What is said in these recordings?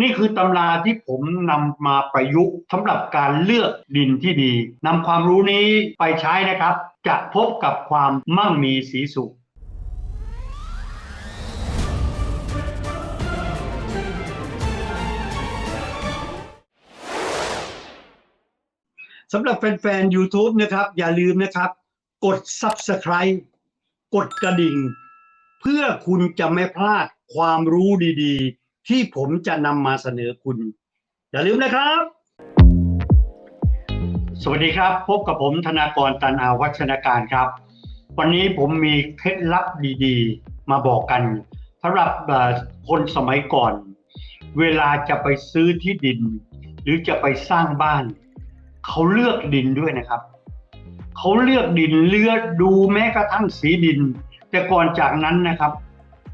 นี่คือตำราที่ผมนำมาประยุกต์สำหรับการเลือกดินที่ดีนำความรู้นี้ไปใช้นะครับ จะพบกับความมั่งมีสีสุขสำหรับแฟนๆ YouTube นะครับ อย่าลืมนะครับ กด Subscribe กดกระดิ่ง เพื่อคุณจะไม่พลาดความรู้ดีๆ ที่ผมจะนำมาเสนอคุณ อย่าลืมนะครับ สวัสดีครับ พบกับผมธนากรตันอาวัชนาการครับ วันนี้ผมมีเคล็ดลับดีๆ มาบอกกันสำหรับคนสมัยก่อน เวลาจะไปซื้อที่ดิน หรือจะไปสร้างบ้าน เขาเลือกดินด้วยนะครับ เขาเลือกดินเลือกดูแม้กระทั่งสีดิน แต่ก่อนจากนั้นนะครับ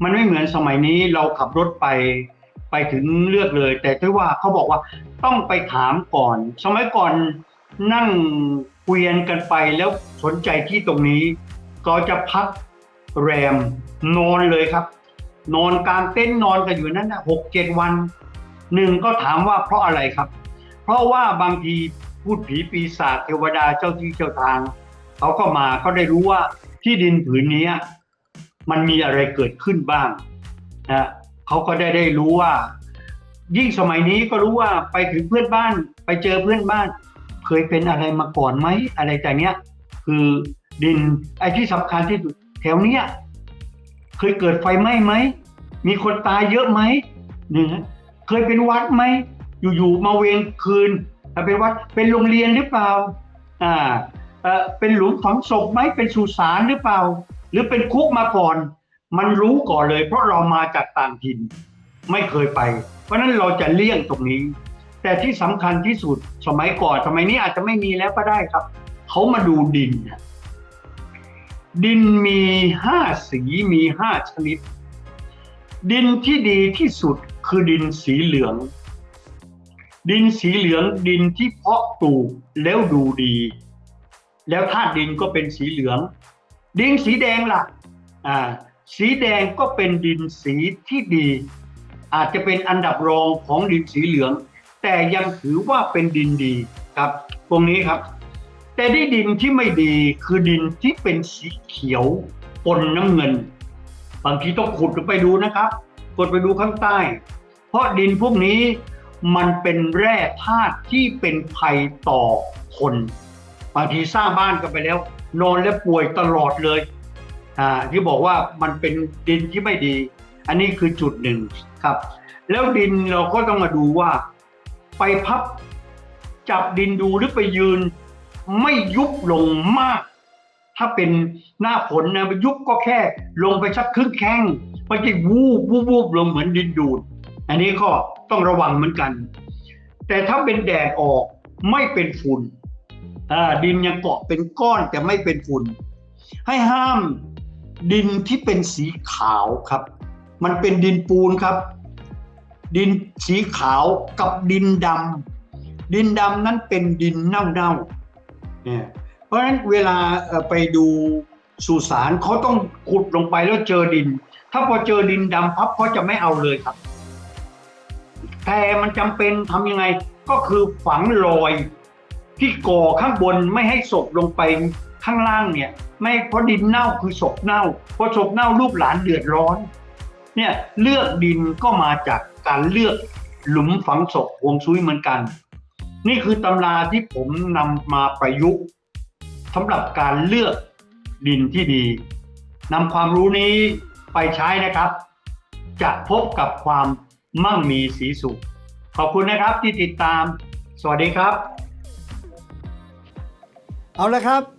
มันไม่เหมือนสมัยนี้เราขับรถไป ไปถึงเลือกเลย แต่ที่ว่าเขาบอกว่าต้องไปถามก่อน สมัยก่อนนั่งคุยกันไปแล้วสนใจที่ตรงนี้ ก็จะพักแรมนอนเลยครับ นอนกลางเต็นนอนกันอยู่นั้นนะหกเจ็ดวันหนึ่งก็ถามว่าเพราะอะไรครับ เพราะว่าบางทีพูดผีปีศาจเทวดาเจ้าที่เจ้าทางเขาก็มาเขาได้รู้ว่าที่ดินผืนนี้มันมีอะไรเกิดขึ้นบ้างนะ เขาก็ได้ได้รู้ว่า ยิ่งสมัยนี้ก็รู้ว่าไปถึงเพื่อนบ้าน ไปเจอเพื่อนบ้าน เคยเป็นอะไรมาก่อนไหมอะไรแต่เนี้ย คือดินไอ้ที่สำคัญที่สุดแถวเนี้ยเคยเกิดไฟไหม้ไหมมีคนตายเยอะไหมเนี่ยนะเคยเป็นวัดไหมอยู่ๆมาเวรคืนแต่เป็นวัดเป็นโรงเรียนหรือเปล่าอ่าเออเป็นหลุมฝังศพไหมเป็นสุสานหรือเปล่า หรือเป็นคุกมาก่อน มันรู้ก่อนเลย เพราะเรามาจากต่างถิ่นไม่เคยไป เพราะนั้นเราจะเลี่ยงตรงนี้ แต่ที่สำคัญที่สุดสมัยก่อนสมัยนี้อาจจะไม่มีแล้วก็ได้ครับ เขามาดูดินนะดินมีห้าสีมีห้าชนิด ดินที่ดีที่สุดคือดินสีเหลือง ดินสีเหลืองดินที่เพาะปลูกแล้วดูดี แล้วธาตุดินก็เป็นสีเหลือง ดินสีแดงล่ะ อ่า สีแดงก็เป็นดินสีที่ดี อาจจะเป็นอันดับรองของดินสีเหลือง แต่ยังถือว่าเป็นดินดีครับ ตรงนี้ครับ แต่ที่ดินที่ไม่ดีคือดินที่เป็นสีเขียวปนน้ำเงิน บางทีต้องขุดไปดูนะครับ กดไปดูข้างใต้ เพราะดินพวกนี้มันเป็นแร่ธาตุที่เป็นภัยต่อคน บางทีสร้างบ้านกันไปแล้ว นอนและป่วยตลอดเลย อ่าที่บอกว่ามันเป็นดินที่ไม่ดี อันนี้คือจุดหนึ่งครับ แล้วดินเราก็ต้องมาดูว่า ไปพับจับดินดูหรือไปยืน ไม่ยุบลงมาก ถ้าเป็นหน้าฝนนะไปยุบก็แค่ ลงไปสักครึ่งแข้งไม่ใช่วูบวูบวูบลงเหมือนดินดูด อันนี้ก็ต้องระวังเหมือนกัน แต่ถ้าเป็นแดดออกไม่เป็นฝุ่นดินยังเกาะเป็นก้อนแต่ไม่เป็นฝุ่น ให้ห้าม ดินที่เป็นสีขาวครับ มันเป็นดินปูนครับ ดินสีขาวกับดินดำดินดำนั้นเป็นดินเน่าๆเนี่ยเพราะฉะนั้นเวลาไปดูสุสานเขาต้องขุดลงไปแล้วเจอดิน ถ้าพอเจอดินดำพับเขาจะไม่เอาเลยครับ แต่มันจำเป็นทำยังไงก็คือฝังรอยที่ก่อข้างบนไม่ให้ศพลงไป ข้างล่างเนี่ย ไม่เพราะดินเน่าคือศพเน่าเพราะศพเน่าลูกหลานเดือดร้อน เนี่ยเลือกดินก็มาจากการเลือกหลุมฝังศพวงซุยเหมือนกัน นี่คือตำราที่ผมนำมาประยุกต์สำหรับการเลือกดินที่ดีนำความรู้นี้ไปใช้นะครับ จะพบกับความมั่งมีสีสุข ขอบคุณนะครับที่ติดตาม สวัสดีครับ เอาละครับ